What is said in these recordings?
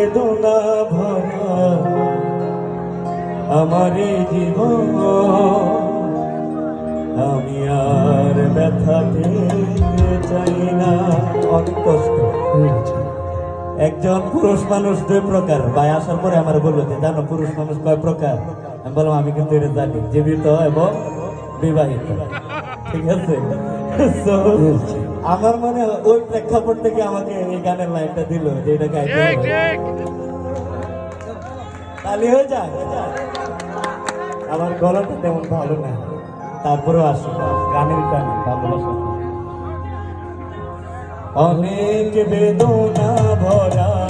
বেদনা ভরা আমার জীবন। আমি আর ব্যথা পেতে চাই না অনেক একজন পুরুষ মানুষ দুই প্রকার। ভাই আসার পরে আমার বলল যে জানো, পুরুষ মানুষ কয় প্রকার? আমি বললাম, আমি কিন্তু এটা জানি, জীবিত এবং বিবাহিত। ঠিক আছে? আমার মানে ওই প্রেক্ষাপট থেকে আমাকে এই গানের লাইনটা দিল যে এটা গাইতে। তাহলে হয়ে যায়। আমার গলাটা তেমন ভালো না। তারপরেও আসো গানের টানে ভালোবাসা। অনেক বেদনা ভরা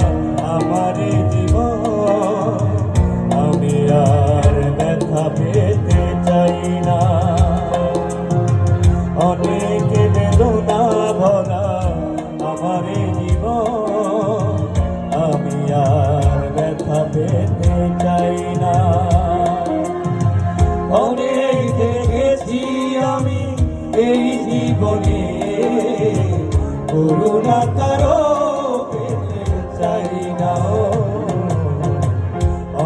আমার জীবন। আমি আর ব্যথা পেতে চাই না। আমার জীবন আমি আর ব্যথা পেতে চাই না। অনেক দেখেছি আমি এই জীবনে। করুণা কারও পেতে চাই না।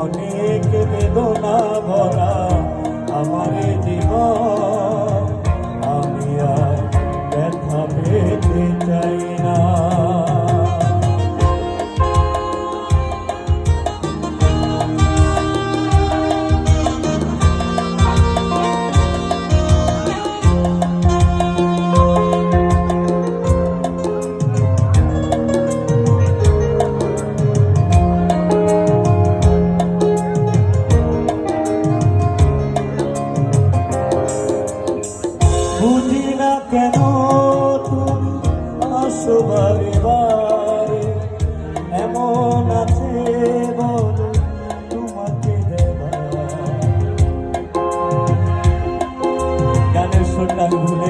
অনেক বেদনা জীবন। আমি আর ব্যথা পেতে চাই না। না কেন তুমি আসো বারে বারে? এমন আছে বলো তোমাকে দেবা গানের আমি ভুলে